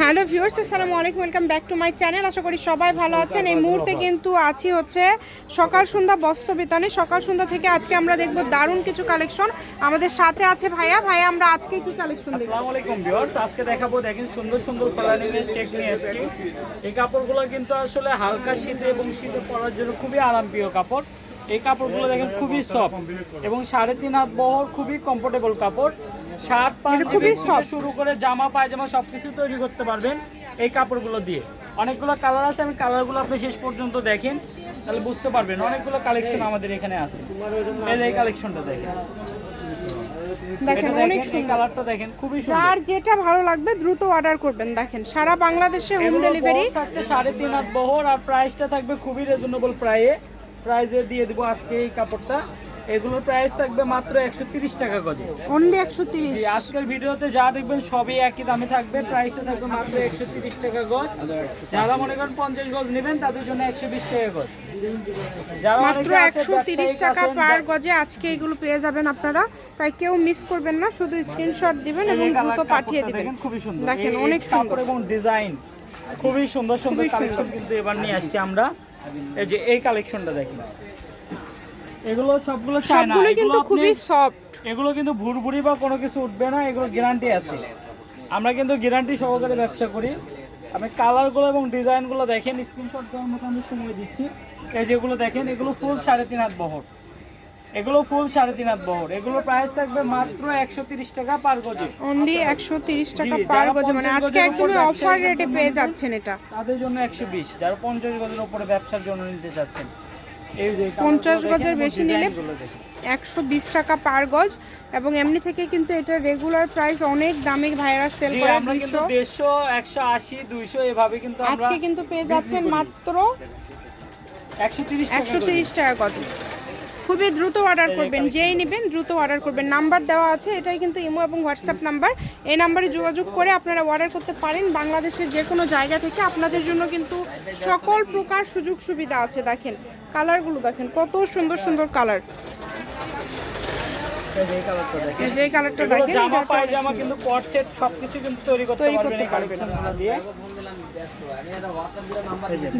Hello viewers, আসসালামু আলাইকুম, welcome back to my channel. আশা করি সবাই ভালো আছেন। এই মুহূর্তে কিন্তু আছি হচ্ছে সকাল সন্ধ্যা বস্ত্র বিতানে সকাল সন্ধ্যা থেকে আজকে আমরা দেখব দারুণ কিছু কালেকশন আমাদের সাথে আছে ভাইয়া। ভাইয়া, আমরা আজকে কি কালেকশন দেখব? আসসালামু আলাইকুম ভিউয়ার্স, আজকে দেখাবো দেখেন সুন্দর সুন্দর ফলানিনের চেক নিয়ে এসেছি। এই কাপড়গুলো কিন্তু আসলে হালকা শীতে এবং শীতে পরার জন্য খুবই আরামপ্রিয় কাপড়। এই কাপড়গুলো দেখেন খুবই সফট এবং সাড়ে তিন হাত বহর খুবই কমফোর্টেবল কাপড়। শার্ট প্যান্ট খুবই শুরু করে জামা পায়জামা সবকিছু তৈরি করতে পারবেন এই কাপড়গুলো দিয়ে। অনেকগুলো কালার আছে আমি কালারগুলো আপনি শেষ পর্যন্ত দেখেন তাহলে বুঝতে পারবেন। অনেকগুলো কালেকশন আমাদের এখানে আছে। এই কালেকশনটা দেখেন। দেখেন অনেক দেখেন এই সুন্দর। কালারটা দেখেন খুবই সুন্দর। যার যেটা ভালো লাগবে দ্রুত অর্ডার করবেন। দেখেন সারা বাংলাদেশে হোম ডেলিভারি থাকছে সাড়ে তিন হাত বহর আর প্রাইসটা থাকবে খুবই রিজনেবল প্রাইয়ে প্রাইজে দিয়ে দিব আজকে এই কাপড়টা। এগুলোর প্রাইস থাকবে মাত্র একশো তিরিশ টাকা গজে। অনলি একশো তিরিশ। জি, আজকের ভিডিওতে যা দেখবেন সবই একই দামে থাকবে প্রাইসটা থাকবে মাত্র একশো তিরিশ টাকা গজ। যারা মনে করেন পঞ্চাশ গজ নেবেন তাদের জন্য একশো বিশ টাকা গজ। মাত্র অনেকে আছে একশো তিরিশ ব্যবসায়িক টাকা পার গজে আজকে এগুলো পেয়ে যাবেন আপনারা। তাই কেউ মিস করবেন না শুধু স্ক্রিনশট দিবেন এবং দ্রুত পাঠিয়ে দিবেন। দেখেন খুবই সুন্দর। দেখেন অনেক সুন্দর। এবং ডিজাইন খুবই সুন্দর সুন্দর। কালেকশন কিন্তু এবার নিয়ে আসছি আমরা। এই যে এই কালেকশনটা দেখেন। এগুলো সবগুলো চায় না। সবগুলো এগুলো কিন্তু খুবই সফট এগুলো কিন্তু ভুরভুরি বা কোনো কিছু উঠবে না এগুলো গ্যারান্টি আছে। আমরা কিন্তু গ্যারান্টি সহকারে ব্যবসা করি। আপনি কালারগুলো এবং ডিজাইনগুলো দেখেন স্ক্রিনশট দেওয়ার মতো আমি সময় দিচ্ছি। এই যেগুলো দেখেন এগুলো ফুল সাড়ে তিন হাত বহর। এগুলো ফুল সাড়ে তিন হাত বহর। এগুলো প্রাইস থাকবে মাত্র একশো তিরিশ টাকা পার গজে। অনলি একশো তিরিশ টাকা পার গজে। মানে আজকে গজের একদমই অফার রেটে পেয়ে যাচ্ছেন এটা। তাদের জন্য একশো বিশ। যারা পঞ্চাশ গজের উপরে ব্যবসার জন্য নিতে চাচ্ছেন। এই যে 50 কালারগুলো গজের বেশি নিলে একশো বিশ টাকা পার গজ। এবং এমনি থেকে কিন্তু এটা রেগুলার প্রাইস অনেক দামে ভাইরা সেল করে আমরা কিন্তু একশো আশি দুইশো এভাবে কিন্তু আমরা আজকে কিন্তু পেয়ে যাচ্ছেন মাত্র একশো তিরিশ টাকা গজ। খুবই দ্রুত অর্ডার করবেন যেই নেবেন দ্রুত অর্ডার করবেন। নাম্বার দেওয়া আছে এটাই কিন্তু ইমো এবং হোয়াটসঅ্যাপ নাম্বার এই নাম্বারে যোগাযোগ করে আপনারা অর্ডার করতে পারেন। বাংলাদেশের যে কোনো জায়গা থেকে আপনাদের জন্য কিন্তু সকল প্রকার সুযোগ সুবিধা আছে দেখেন। কালারগুলো দেখেন কত সুন্দর সুন্দর কালার। যে কালারটা দেখেন জামা পায়জামা কিন্তু কট সেট সবকিছু কিন্তু তৈরি করতে তৈরি পারবেন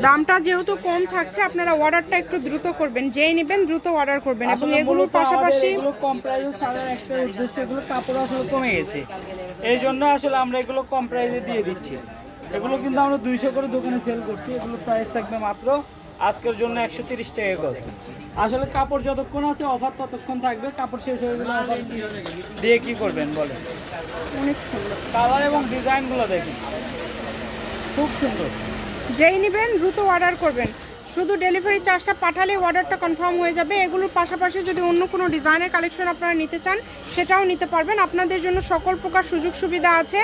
দামটা যেহেতু কম থাকছে আপনারা অর্ডারটা একটু দ্রুত করবেন যেই নেবেন দ্রুত অর্ডার করবেন। এবং এগুলোর পাশাপাশি কম প্রাইসে ছাড়ার একটা উদ্দেশ্য এগুলো কাপড় আসলে কমে গেছে। এই জন্য আসলে আমরা এগুলো কম প্রাইসে দিয়ে দিচ্ছি। এগুলো কিন্তু আমরা দুইশো করে দোকানে সেল করছি এগুলো প্রাইস থাকবে মাত্র আজকের জন্য একশো তিরিশ টাকা করে। আসলে কাপড় যতক্ষণ আছে অফার ততক্ষণ থাকবে কাপড় শেষ হয়ে গেলে অফার দিয়ে কি করবেন বলেন? অনেক সুন্দর। কালার এবং ডিজাইনগুলো দেখুন খুব সুন্দর। যেই নেবেন দ্রুত অর্ডার করবেন। শুধু ডেলিভারি চার্জটা পাঠালে অর্ডারটা কনফার্ম হয়ে যাবে। এগুলোর পাশাপাশি যদি অন্য কোনো ডিজাইনের কালেকশন আপনারা নিতে চান সেটাও নিতে পারবেন। আপনাদের জন্য সকল প্রকার সুযোগ সুবিধা আছে।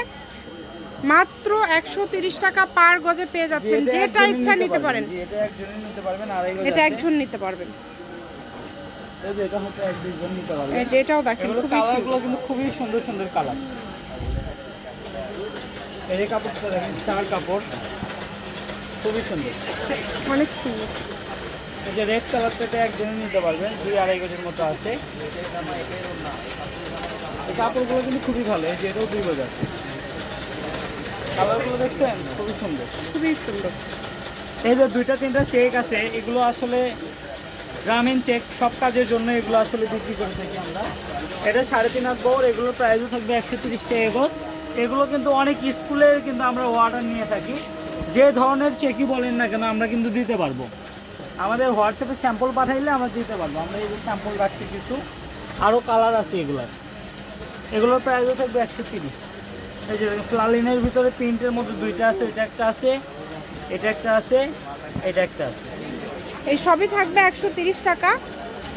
মাত্র একশো তিরিশ টাকা পার গজে পেয়ে যাচ্ছেন যেটা ইচ্ছা নিতে পারেন। এটা। একজন নিতে পারবেন। এই যে এটা হচ্ছে এক দুইজন নিতে পারবেন। এই যে এটাও দেখেন কালারগুলো কিন্তু খুবই সুন্দর সুন্দর কালার এই কাপড়টা দেখেন চার কাপড়। খুবই সুন্দর। অনেক সুন্দর। এই যে রেড কালারটাতে একজনই নিতে পারবেন দুই আড়াই গজের মতো আছে। এই কাপড়গুলো কিন্তু খুবই ভালো এই যে এটাও দুই গজ আছে। কালারগুলো দেখছেন? খুবই সুন্দর। খুবই সুন্দর। এই যে দুইটা তিনটা চেক আছে এগুলো আসলে গ্রামীণ চেক সব কাজের জন্য এগুলো আসলে বিক্রি করে থাকি আমরা। এটা সাড়ে তিন হাত বড় এগুলোর প্রাইসও থাকবে একশো তিরিশ টাকা এগুলো কিন্তু অনেক স্কুলের কিন্তু আমরা অর্ডার নিয়ে থাকি। যে ধরনের চেকই বলেন না কেন আমরা কিন্তু দিতে পারব। আমাদের হোয়াটসঅ্যাপে স্যাম্পল পাঠাইলে আমরা দিতে পারব। আমরা এই যে স্যাম্পল রাখছি কিছু আরও কালার আছে এগুলার। এগুলোর প্রাইসও থাকবে একশো তিরিশ। এই যে ফ্লালিনের ভিতরে প্রিন্টের মধ্যে দুইটা আছে এটা একটা আছে এটা একটা আছে এটা একটা আছে। এই সবই থাকবে একশো তিরিশ টাকা।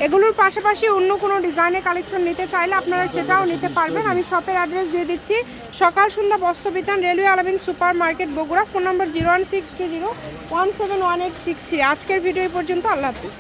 এগুলোর পাশাপাশি অন্য কোনো ডিজাইনের কালেকশন নিতে চাইলে আপনারা সেটাও নিতে পারবেন। আমি শপের অ্যাড্রেস দিয়ে দিচ্ছি। সকাল সন্ধ্যা বস্ত্রবিতান railway Alamin super market Bogura. Phone number zero one six two zero one seven one eight six three. আজকের ভিডিও পর্যন্ত। আল্লাহ হাফিজ।